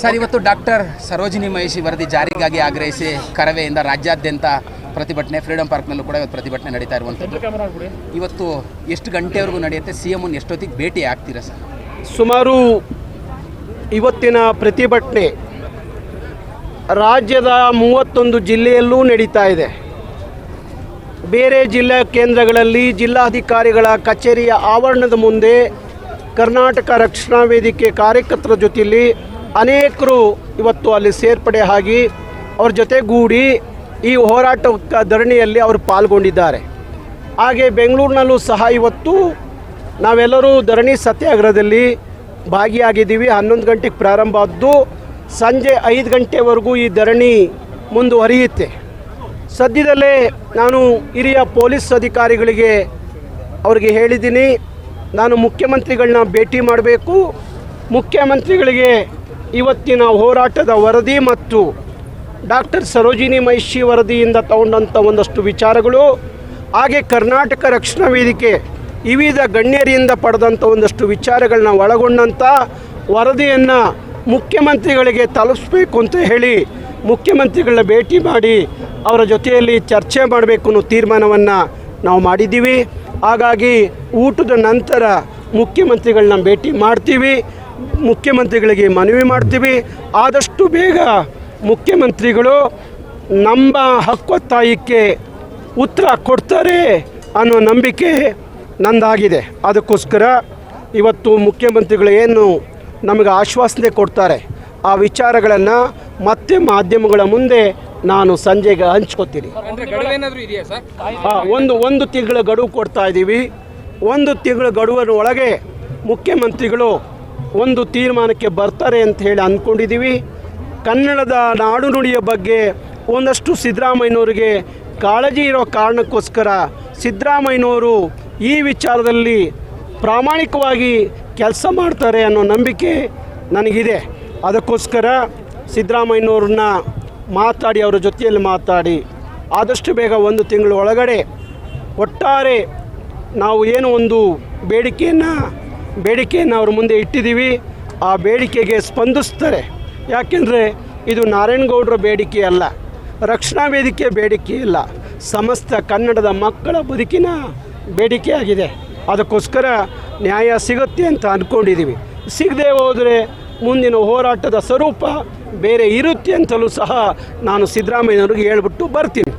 Sir, ಇವತ್ತು doctor Sarojini ಮಹೇಶಿ ವರದಿ ಜಾರಿಗಾಗಿ ಆಗ್ರಹಿಸಿ ಕರವೆಯಿಂದ ರಾಜ್ಯಾದ್ಯಂತ ಪ್ರತಿಭಟನೆ, ಫ್ರೀಡಂ ಪಾರ್ಕ್ನಲ್ಲೂ ಕೂಡ ಇವತ್ತು ಪ್ರತಿಭಟನೆ ನಡೀತಾ ಇರುವಂಥದ್ದು. ಇವತ್ತು ಎಷ್ಟು ಗಂಟೆವರೆಗೂ ನಡೆಯುತ್ತೆ? ಸಿ ಎಂ ಎಷ್ಟೊತ್ತಿಗೆ ಭೇಟಿ ಆಗ್ತೀರಾ ಸರ್? ಸುಮಾರು ಇವತ್ತಿನ ಪ್ರತಿಭಟನೆ ರಾಜ್ಯದ ಮೂವತ್ತೊಂದು ಜಿಲ್ಲೆಯಲ್ಲೂ ನಡೀತಾ ಇದೆ. ಬೇರೆ ಜಿಲ್ಲಾ ಕೇಂದ್ರಗಳಲ್ಲಿ ಜಿಲ್ಲಾಧಿಕಾರಿಗಳ ಕಚೇರಿಯ ಆವರಣದ ಮುಂದೆ ಕರ್ನಾಟಕ ರಕ್ಷಣಾ ವೇದಿಕೆ ಕಾರ್ಯಕರ್ತರ ಜೊತೆಯಲ್ಲಿ ಅನೇಕರು ಇವತ್ತು ಅಲ್ಲಿ ಸೇರ್ಪಡೆ ಆಗಿ ಅವ್ರ ಜೊತೆಗೂಡಿ ಈ ಹೋರಾಟ ಧರಣಿಯಲ್ಲಿ ಅವರು ಪಾಲ್ಗೊಂಡಿದ್ದಾರೆ. ಹಾಗೆ ಬೆಂಗಳೂರಿನಲ್ಲೂ ಸಹ ಇವತ್ತು ನಾವೆಲ್ಲರೂ ಧರಣಿ ಸತ್ಯಾಗ್ರಹದಲ್ಲಿ ಭಾಗಿಯಾಗಿದ್ದೀವಿ. ಹನ್ನೊಂದು ಗಂಟೆಗೆ ಪ್ರಾರಂಭ ಆದ್ದು ಸಂಜೆ ಐದು ಗಂಟೆವರೆಗೂ ಈ ಧರಣಿ ಮುಂದುವರಿಯುತ್ತೆ. ಸದ್ಯದಲ್ಲೇ ನಾನು ಹಿರಿಯ ಪೊಲೀಸ್ ಅಧಿಕಾರಿಗಳಿಗೆ ಅವರಿಗೆ ಹೇಳಿದ್ದೀನಿ. ನಾನು ಮುಖ್ಯಮಂತ್ರಿಗಳನ್ನ ಭೇಟಿ ಮಾಡಬೇಕು. ಮುಖ್ಯಮಂತ್ರಿಗಳಿಗೆ ಇವತ್ತಿನ ಹೋರಾಟದ ವರದಿ ಮತ್ತು ಡಾಕ್ಟರ್ ಸರೋಜಿನಿ ಮಹಿಷಿ ವರದಿಯಿಂದ ತಗೊಂಡಂಥ ಒಂದಷ್ಟು ವಿಚಾರಗಳು, ಹಾಗೆ ಕರ್ನಾಟಕ ರಕ್ಷಣಾ ವೇದಿಕೆ ವಿವಿಧ ಗಣ್ಯರಿಂದ ಪಡೆದಂಥ ಒಂದಷ್ಟು ವಿಚಾರಗಳನ್ನ ಒಳಗೊಂಡಂಥ ವರದಿಯನ್ನು ಮುಖ್ಯಮಂತ್ರಿಗಳಿಗೆ ತಲುಪಿಸ್ಬೇಕು ಅಂತ ಹೇಳಿ ಮುಖ್ಯಮಂತ್ರಿಗಳನ್ನ ಭೇಟಿ ಮಾಡಿ ಅವರ ಜೊತೆಯಲ್ಲಿ ಚರ್ಚೆ ಮಾಡಬೇಕು ಅನ್ನೋ ತೀರ್ಮಾನವನ್ನು ನಾವು ಮಾಡಿದ್ದೀವಿ. ಹಾಗಾಗಿ ಊಟದ ನಂತರ ಮುಖ್ಯಮಂತ್ರಿಗಳನ್ನ ಭೇಟಿ ಮಾಡ್ತೀವಿ. ಮುಖ್ಯಮಂತ್ರಿಗಳಿಗೆ ಮನವಿ ಮಾಡ್ತೀವಿ. ಆದಷ್ಟು ಬೇಗ ಮುಖ್ಯಮಂತ್ರಿಗಳು ನಮ್ಮ ಹಕ್ಕೊತ್ತಾಯಕ್ಕೆ ಉತ್ತರ ಕೊಡ್ತಾರೆ ಅನ್ನೋ ನಂಬಿಕೆ ನಂದಾಗಿದೆ. ಅದಕ್ಕೋಸ್ಕರ ಇವತ್ತು ಮುಖ್ಯಮಂತ್ರಿಗಳು ಏನು ನಮಗೆ ಆಶ್ವಾಸನೆ ಕೊಡ್ತಾರೆ ಆ ವಿಚಾರಗಳನ್ನು ಮತ್ತೆ ಮಾಧ್ಯಮಗಳ ಮುಂದೆ ನಾನು ಸಂಜೆಗೆ ಹಂಚ್ಕೋತೀನಿ. ಒಂದು ಒಂದು ತಿಂಗಳ ಗಡುವು ಕೊಡ್ತಾ ಇದ್ದೀವಿ. ಒಂದು ತಿಂಗಳ ಗಡುವಿನ ಒಳಗೆ ಮುಖ್ಯಮಂತ್ರಿಗಳು ಒಂದು ತೀರ್ಮಾನಕ್ಕೆ ಬರ್ತಾರೆ ಅಂತ ಹೇಳಿ ಅಂದ್ಕೊಂಡಿದ್ದೀವಿ. ಕನ್ನಡದ ನಾಡು ನುಡಿಯ ಬಗ್ಗೆ ಒಂದಷ್ಟು ಸಿದ್ದರಾಮಯ್ಯನವರಿಗೆ ಕಾಳಜಿ ಇರೋ ಕಾರಣಕ್ಕೋಸ್ಕರ ಸಿದ್ದರಾಮಯ್ಯನವರು ಈ ವಿಚಾರದಲ್ಲಿ ಪ್ರಾಮಾಣಿಕವಾಗಿ ಕೆಲಸ ಮಾಡ್ತಾರೆ ಅನ್ನೋ ನಂಬಿಕೆ ನನಗಿದೆ. ಅದಕ್ಕೋಸ್ಕರ ಸಿದ್ದರಾಮಯ್ಯನವ್ರನ್ನ ಮಾತಾಡಿ, ಅವರ ಜೊತೆಯಲ್ಲಿ ಮಾತಾಡಿ. ಆದಷ್ಟು ಬೇಗ ಒಂದು ತಿಂಗಳ ಒಳಗಡೆ ಒಟ್ಟಾರೆ ನಾವು ಏನು ಒಂದು ಬೇಡಿಕೆಯನ್ನು ಬೇಡಿಕೆಯನ್ನು ಅವ್ರ ಮುಂದೆ ಇಟ್ಟಿದ್ದೀವಿ. ಆ ಬೇಡಿಕೆಗೆ ಸ್ಪಂದಿಸ್ತಾರೆ. ಯಾಕೆಂದರೆ ಇದು ನಾರಾಯಣಗೌಡರ ಬೇಡಿಕೆ ಅಲ್ಲ, ರಕ್ಷಣಾ ವೇದಿಕೆ ಬೇಡಿಕೆ ಇಲ್ಲ. ಸಮಸ್ತ ಕನ್ನಡದ ಮಕ್ಕಳ ಬದುಕಿನ ಬೇಡಿಕೆಯಾಗಿದೆ ಅದಕ್ಕೋಸ್ಕರ ನ್ಯಾಯ ಸಿಗುತ್ತೆ ಅಂತ ಅಂದ್ಕೊಂಡಿದ್ದೀವಿ. ಸಿಗದೆ ಹೋದರೆ ಮುಂದಿನ ಹೋರಾಟದ ಸ್ವರೂಪ ಬೇರೆ ಇರುತ್ತೆ ಅಂತಲೂ ಸಹ ನಾನು ಸಿದ್ದರಾಮಯ್ಯನವ್ರಿಗೆ ಹೇಳ್ಬಿಟ್ಟು ಬರ್ತೀನಿ.